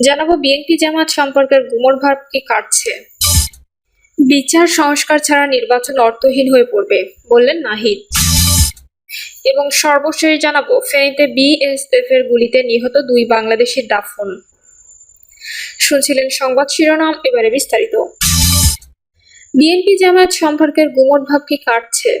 জানাব বিএনপি জামাত সম্পর্কের গুমর ভাব কি কাটছে। বিচার সংস্কার ছাড়া নির্বাচন অর্থহীন হয়ে পড়বে, বললেন নাহিদ। এবং সর্বশেষ জানাব, ফেনীতে বিএসএফ এর গুলিতে নিহত দুই বাংলাদেশির দাফন। শুনছিলেন সংবাদ শিরোনাম, এবারে বিস্তারিত। বিএনপি জামায়াত সম্পর্কের গুমট ভাব কি কাটছে?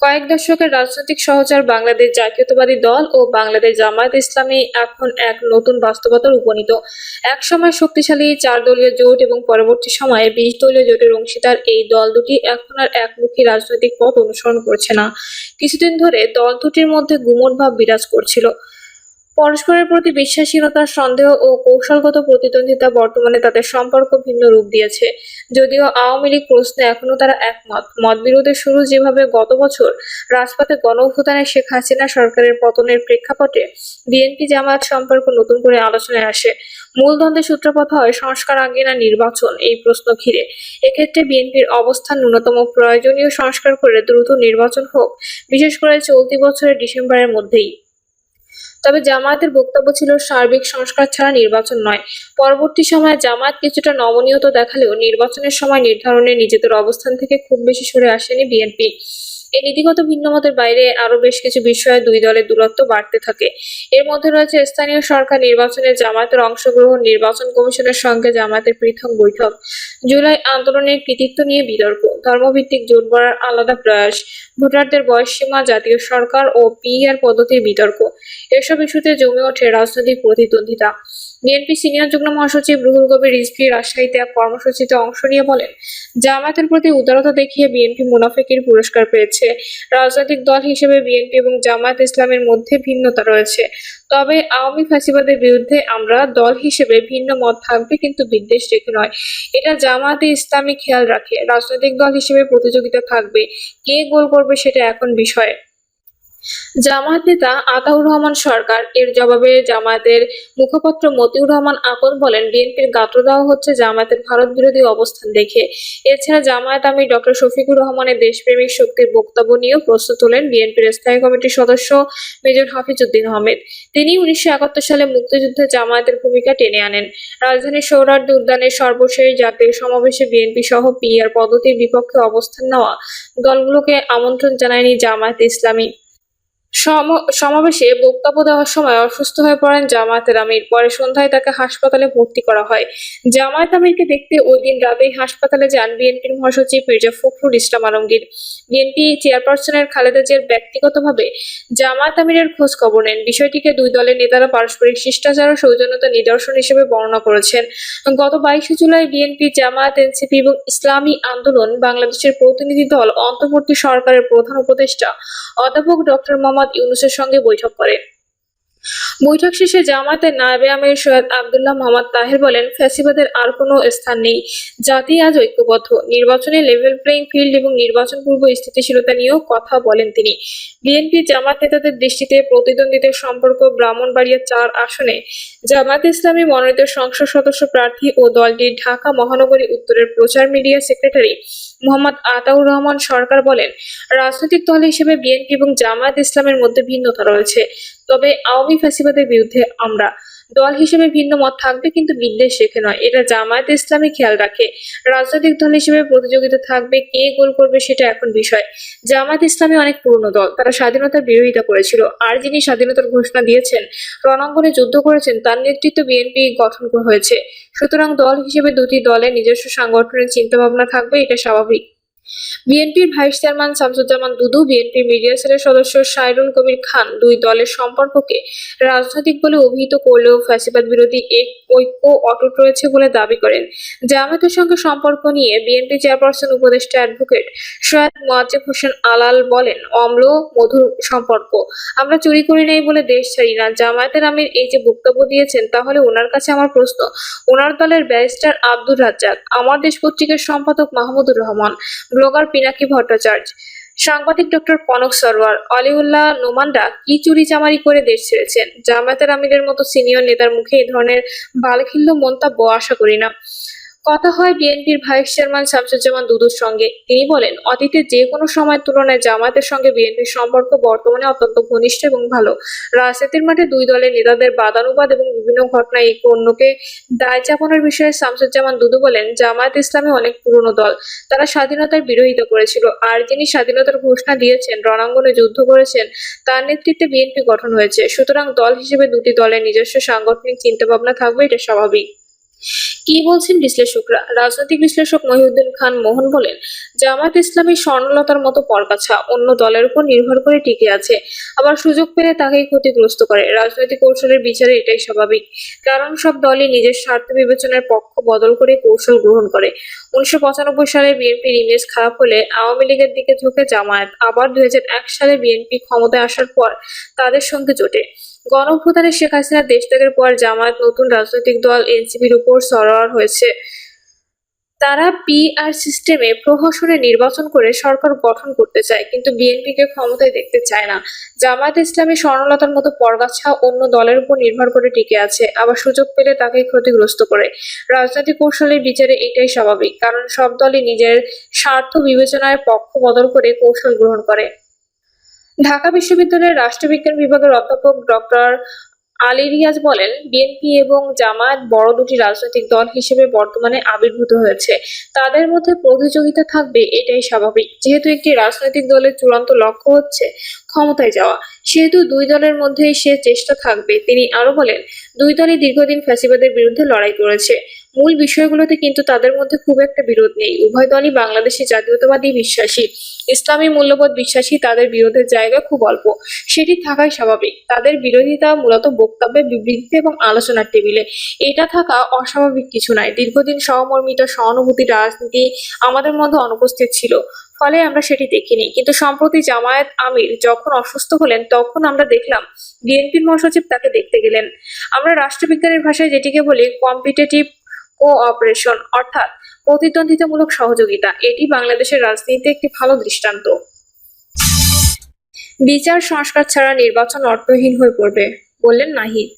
কয়েক দশকের রাজনৈতিক সহচার বাংলাদেশ জাতীয়তাবাদী দল ও বাংলাদেশ জামায়াত ইসলামী এখন এক নতুন বাস্তবতার উপনীত। এক সময় শক্তিশালী চার দলীয় জোট এবং পরবর্তী সময়ে বিশ দলীয় জোটের অংশীদার এই দল দুটি এখন আর একমুখী রাজনৈতিক পথ অনুসরণ করছে না। কিছুদিন ধরে দল দুটির মধ্যে গুমট ভাব বিরাজ করছিল। পরস্পরের প্রতি বিশ্বাসহীনতার সন্দেহ ও কৌশলগত প্রতিদ্বন্দ্বিতা বর্তমানে তাদের সম্পর্ক ভিন্ন রূপ দিয়েছে। যদিও আওয়ামী লীগ প্রশ্নে এখনও তারা একমত। মতবিরোধের শুরু যেভাবে গত বছর রাজপথে গণ অভ্যুত্থানে শেখ হাসিনা সরকারের পতনের প্রেক্ষাপটে বিএনপি জামায়াত সম্পর্ক নতুন করে আলোচনায় আসে। মূল দ্বন্দ্বের সূত্রপাত হয় সংস্কার আগে না নির্বাচন এই প্রশ্ন ঘিরে। এক্ষেত্রে বিএনপির অবস্থান ন্যূনতম প্রয়োজনীয় সংস্কার করে দ্রুত নির্বাচন হোক, বিশেষ করে চলতি বছরের ডিসেম্বরের মধ্যেই। তবে জামায়াতের বক্তব্য ছিল, সার্বিক সংস্কার ছাড়া নির্বাচন নয়। পরবর্তী সময়ে জামায়াত কিছুটা নমনীয়তা দেখালেও নির্বাচনের সময় নির্ধারণে নিজেদের অবস্থান থেকে খুব বেশি সরে আসেনি বিএনপি। এই নীতিগত ভিন্নমতের বাইরে আরও বেশ কিছু বিষয়ে দুই দলের দূরত্ব বাড়তে থাকে। এর মধ্যে রয়েছে স্থানীয় সরকার নির্বাচনে জামায়াতের অংশগ্রহণ, নির্বাচন কমিশনের সঙ্গে জামায়াতের পৃথক বৈঠক, জুলাই আন্দোলনের কৃতিত্ব নিয়ে বিতর্ক, ধর্মভিত্তিক জোট গড়ার আলাদা প্রয়াস, ভোটারদের বয়সসীমা, জাতীয় সরকার ও পিআর পদ্ধতির বিতর্ক। এসব ইস্যুতে জমে ওঠে রাজনৈতিক প্রতিদ্বন্দ্বিতা। বিএনপি সিনিয়র যুগ্ম মহাসচিব রুহুল কবির রিজভি রাজশাহীতে এক কর্মসূচিতে অংশ নিয়ে বলেন, জামায়াতের প্রতি উদারতা দেখিয়ে বিএনপি মুনাফেকির পুরস্কার পেয়েছে। রাজনৈতিক দল হিসেবে বিএনপি এবং জামায়াত ইসলামের মধ্যে ভিন্নতা রয়েছে। তবে আওয়ামী ফ্যাসিবাদের বিরুদ্ধে আমরা দল হিসেবে ভিন্ন মত থাকবে কিন্তু বিদ্বেষ রেখে নয়। এটা জামায়াতে ইসলামী খেয়াল রাখে। রাজনৈতিক দল হিসেবে প্রতিযোগিতা থাকবে। কে গোল করবে সেটা এখন বিষয়। জামায়াত নেতা আতাউর রহমান সরকার। এর জবাবে জামায়াতের মুখপাত্র মতিউর রহমান আকন বলেন, বিএনপির গাত্র দেওয়া হচ্ছে জামায়াতের ভারত বিরোধী অবস্থান দেখে। এছাড়া জামায়াত আমির ডক্টর শফিকুর রহমানের দেশপ্রেমিক শক্তির বক্তব্য নিয়েও প্রশ্ন তোলেন বিএনপির স্থায়ী কমিটির সদস্য মেজর হাফিজউদ্দিন আহমেদ। তিনি উনিশশো একাত্তর সালে মুক্তিযুদ্ধে জামায়াতের ভূমিকা টেনে আনেন। রাজধানীর সৌরার্দি উদ্যানের সর্বশেষ জাতীয় সমাবেশে বিএনপি সহ পিআর পদ্ধতির বিপক্ষে অবস্থান নেওয়া দলগুলোকে আমন্ত্রণ জানায়নি জামায়াত ইসলামী। সমাবেশে বক্তব্য দেওয়ার সময় অসুস্থ হয়ে পড়েন জামায়াতের আমির। পরে সন্ধ্যায় তাকে হাসপাতালে ভর্তি করা হয়। জামায়াত আমিরকে দেখতে ওই দিন রাতেই হাসপাতালে যান বিএনপির মহাসচিব মির্জা ফখরুল ইসলাম আলমগীর। বিএনপি চেয়ারপারসনের খালেদা জিয়ার ব্যক্তিগতভাবে জামায়াত আমিরের খোঁজ খবর নেন। বিষয়টিকে দুই দলের নেতারা পারস্পরিক শিষ্টাচার ও সৌজন্যতা নিদর্শন হিসেবে বর্ণনা করেছেন। গত বাইশে জুলাই বিএনপি জামায়াত, এনসিপি এবং ইসলামী আন্দোলন বাংলাদেশের প্রতিনিধি দল অন্তর্বর্তী সরকারের প্রধান উপদেষ্টা অধ্যাপক ডক্টর মোহাম্মদ ইউনুসের সঙ্গে বৈঠক করে বৈঠক শেষে জামায়াতের নায়েবে আমির সৈয়দ আবদুল্লাহ মোহাম্মদ তাহের বলেন, ফ্যাসিবাদের আর কোনো স্থান নেই। জাতি আজ ঐক্যবদ্ধ। নির্বাচনে লেভেল প্লেইং ফিল্ড এবং নির্বাচন পূর্ব স্থিতিশীলতা নিয়েও কথা বলেন তিনি। বিএনপি জামাত নেতাদের দৃষ্টিতে প্রতিদ্বন্দ্বীদের সম্পর্ক ব্রাহ্মণবাড়িয়া চার আসনে। জামাত ইসলামী মনোনীত সংসদ সদস্য প্রার্থী ও দলটির ঢাকা মহানগরী উত্তরের প্রচার মিডিয়া সেক্রেটারি মোহাম্মদ আতাউর রহমান সরকার বলেন, রাজনৈতিক দল হিসেবে বিএনপি এবং জামায়াত ইসলামের মধ্যে ভিন্নতা রয়েছে। তবে আওয়ামী ফ্যাসিবাদের বিরুদ্ধে আমরা দল হিসেবে ভিন্ন মত থাকবে, কিন্তু বিদ্বেষ রেখে নয়। এটা জামায়াত ইসলামী খেয়াল রাখে। রাজনৈতিক দল হিসেবে প্রতিযোগিতা থাকবে, কে গোল করবে সেটা এখন বিষয়। জামায়াত ইসলামী অনেক পুরনো দল, তারা স্বাধীনতার বিরোধিতা করেছিল। আর যিনি স্বাধীনতার ঘোষণা দিয়েছেন, রণাঙ্গনে যুদ্ধ করেছেন, তার নেতৃত্ব বিএনপি গঠন হয়েছে। সুতরাং দল হিসেবে দুটি দলের নিজস্ব সাংগঠনিক চিন্তাভাবনা থাকবে, এটা স্বাভাবিক। বিএনপির vice chairman Shamsuzzaman Dudu BNP media সেলের সদস্য সাইরুল কবির খান দুই দলের সম্পর্ককে রাজনৈতিক বলে অভিহিত করলেও ফ্যাসিবাদ বিরোধী এক ঐক্য অটুট রয়েছে বলে দাবি করেন। জামায়াতের সঙ্গে সম্পর্ক নিয়ে বিএনপি চেয়ারপারসন উপদেষ্টা অ্যাডভোকেট সৈয়দ মোয়াজ্জেব হোসেন আলাল বলেন, অম্ল, মধুর সম্পর্ক। আমরা চুরি করি নাই বলে দেশ ছাড়ি না। জামায়াতের আমির এই যে বক্তব্য দিয়েছেন, তাহলে ওনার কাছে আমার প্রশ্ন, ওনার দলের ব্যারিস্টার আব্দুর রাজ্জাক, আমার দেশ পত্রিকার সম্পাদক মাহমুদুর রহমান ব্লগার পিনাকি ভট্টাচার্য। সাংবাদিক ডক্টর কনক সরওয়ার, অলিউল্লাহ নোমানরা কি চুরি চামারি করে দেশ ছেড়েছেন? জামায়াতের আমিরের মতো সিনিয়র নেতার মুখে এই ধরনের বালখিল্য মন্তব্য আশা করি না। কথা হয় বিএনপির ভাইস চেয়ারম্যান শামসুজ্জামান দুদুর সঙ্গে। তিনি বলেন, অতীতে যে কোনো সময়ের তুলনায় জামায়াতের সঙ্গে বিএনপির সম্পর্ক বর্তমানে অত্যন্ত ঘনিষ্ঠ এবং ভালো। রাজনীতির মাঠে দুই দলের নেতাদের বাদানুবাদ এবং বিভিন্ন ঘটনায় একে অন্যকে দায় চাপানোর বিষয়ে শামসুজ্জামান দুদু বলেন, জামায়াত ইসলামী অনেক পুরনো দল। তারা স্বাধীনতার বিরোধিতা করেছিল আর যিনি স্বাধীনতার ঘোষণা দিয়েছেন, রণাঙ্গনে যুদ্ধ করেছেন, তার নেতৃত্বে বিএনপি গঠন হয়েছে। সুতরাং দল হিসেবে দুটি দলের নিজস্ব সাংগঠনিক চিন্তাভাবনা থাকবে, এটা স্বাভাবিক। কি বলছেন বিশ্লেষকরা? রাজনৈতিক বিশ্লেষক মহিউদ্দিন খান মোহন বলেন, জামায়াত ইসলামী স্বর্ণলতার মতো পরগাছা অন্য দলের উপর নির্ভর করে টিকে আছে। আবার সুযোগ পেলে তাকেই ক্ষতিগ্রস্ত করে। রাজনৈতিক কৌশলের বিচারে এটাই স্বাভাবিক। কারণ সব দলই নিজের স্বার্থ বিবেচনার পক্ষ বদল করে কৌশল গ্রহণ করে। উনিশশো পঁচানব্বই সালে বিএনপির ইমেজ খারাপ হলে আওয়ামী লীগের দিকে ঝুঁকে জামায়াত। আবার দুই হাজার এক সালে বিএনপি ক্ষমতায় আসার পর তাদের সঙ্গে জোটে। গণভ্যুত্থানে শেখ হাসিনা দেশ ত্যাগের পর জামায়াত নতুন রাজনৈতিক দল এনসিপির উপর সরোয়ার হয়েছে। তারা পিআর সিস্টেমে প্রহসনে নির্বাচন করে সরকার গঠন করতে চায়, কিন্তু বিএনপিকে ক্ষমতায় দেখতে চায় না। জামায়াত ইসলামী স্বর্ণলতার মতো পরগাছা অন্য দলের উপর নির্ভর করে টিকে আছে, আবার সুযোগ পেলে তাকে ক্ষতিগ্রস্ত করে। রাজনৈতিক কৌশলের বিচারে এটাই স্বাভাবিক, কারণ সব দলই নিজের স্বার্থ বিবেচনায় পক্ষ বদল করে কৌশল গ্রহণ করে। ঢাকা বিশ্ববিদ্যালয়ের রাষ্ট্রবিজ্ঞান বিভাগের অধ্যাপক ডক্টর আলী রিয়াজ বলেন, বিএনপি এবং জামায়াত বড় দুটি রাজনৈতিক দল হিসেবে বর্তমানে আবির্ভূত হয়েছে। তাদের মধ্যে প্রতিযোগিতা থাকবে, এটাই স্বাভাবিক। যেহেতু একটি রাজনৈতিক দলের চূড়ান্ত লক্ষ্য হচ্ছে ক্ষমতায় যাওয়া। সেহেতু দুই দলের মধ্যেই সে চেষ্টা থাকবে। তিনি আরও বলেন, দুই দলই দীর্ঘদিন ফ্যাসিবাদের বিরুদ্ধে লড়াই করেছে। মূল বিষয়গুলোতে কিন্তু তাদের মধ্যে খুব একটা বিরোধ নেই। উভয় দলই বাংলাদেশি জাতীয়তাবাদী বিশ্বাসী। ইসলামী মূল্যবোধ বিশ্বাসী তাদের বিরোধের জায়গা খুব অল্প। সেটি থাকাই স্বাভাবিক। তাদের বিরোধিতা মূলত বক্তব্যে বিবৃতিতে এবং আলোচনার টেবিলে। এটা থাকা অস্বাভাবিক কিছু নয়। দীর্ঘদিন সহমর্মিতা সহানুভূতি, রাজনীতি আমাদের মধ্যে অনুপস্থিত ছিল। ফলে আমরা সেটি দেখিনি। কিন্তু সম্প্রতি জামায়াত আমির যখন অসুস্থ হলেন, তখন আমরা দেখলাম বিএনপির মহাসচিব তাকে দেখতে গেলেন। আমরা রাষ্ট্রবিজ্ঞানের ভাষায় যেটিকে বলি কম্পিটেটিভ কোঅপারেশন, অর্থাৎ প্রতিদ্বন্দ্বিতামূলক সহযোগিতা। এটি বাংলাদেশের রাজনীতিতে একটি ভালো দৃষ্টান্ত। বিচার সংস্কার ছাড়া নির্বাচন অর্থহীন হয়ে পড়বে, বললেন নাহিদ।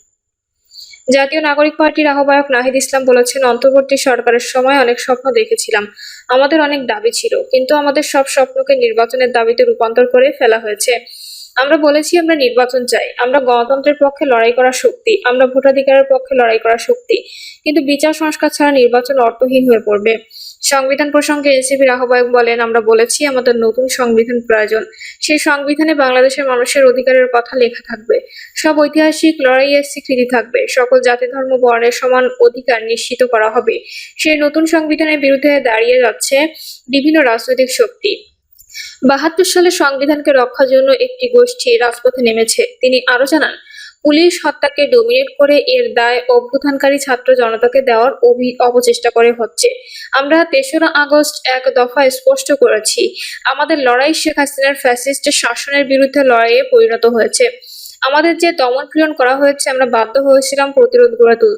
জাতীয় নাগরিক পার্টির আহ্বায়ক নাহিদ ইসলাম বলেছেন, অন্তর্বর্তী সরকারের সময় অনেক স্বপ্ন দেখেছিলাম। আমাদের অনেক দাবি ছিল, কিন্তু আমাদের সব স্বপ্নকে নির্বাচনের দাবিতে রূপান্তর করে ফেলা হয়েছে। আমরা বলেছি আমরা নির্বাচন চাই। আমরা গণতন্ত্রের পক্ষে লড়াই করার শক্তি, আমরা ভোটাধিকারের পক্ষে লড়াই করার শক্তি। কিন্তু বিচার সংস্কার ছাড়া নির্বাচন অর্থহীন হয়ে পড়বে। সংবিধান প্রসঙ্গে এনসিপির আহ্বায়ক বলেন, আমরা বলেছি আমাদের নতুন সংবিধান প্রয়োজন। সেই সংবিধানে বাংলাদেশের মানুষের অধিকারের কথা লেখা থাকবে। সব ঐতিহাসিক লড়াইয়ের স্বীকৃতি থাকবে। সকল জাতি, ধর্ম, বর্ণের সমান অধিকার নিশ্চিত করা হবে। সেই নতুন সংবিধানের বিরুদ্ধে দাঁড়িয়ে যাচ্ছে বিভিন্ন রাজনৈতিক শক্তি। বাহাত্তর সালে সংবিধানকে রক্ষার জন্য একটি গোষ্ঠী রাজপথে নেমেছে। তিনি আরও জানান, পুলিশ হত্যাকে ডোমিনেট করে এর দায় অভ্যুত্থানকারী ছাত্র জনতাকে দেওয়ার অপচেষ্টা করে হচ্ছে। আমরা তেসরা আগস্ট এক দফায় স্পষ্ট করেছি, আমাদের লড়াই শেখ হাসিনার ফ্যাসিস্ট শাসনের বিরুদ্ধে লড়াইয়ে পরিণত হয়েছে। আমাদের যে দমন পীড়ন করা হয়েছে, আমরা বাধ্য হয়েছিলাম প্রতিরোধ গড়ে তুলতে।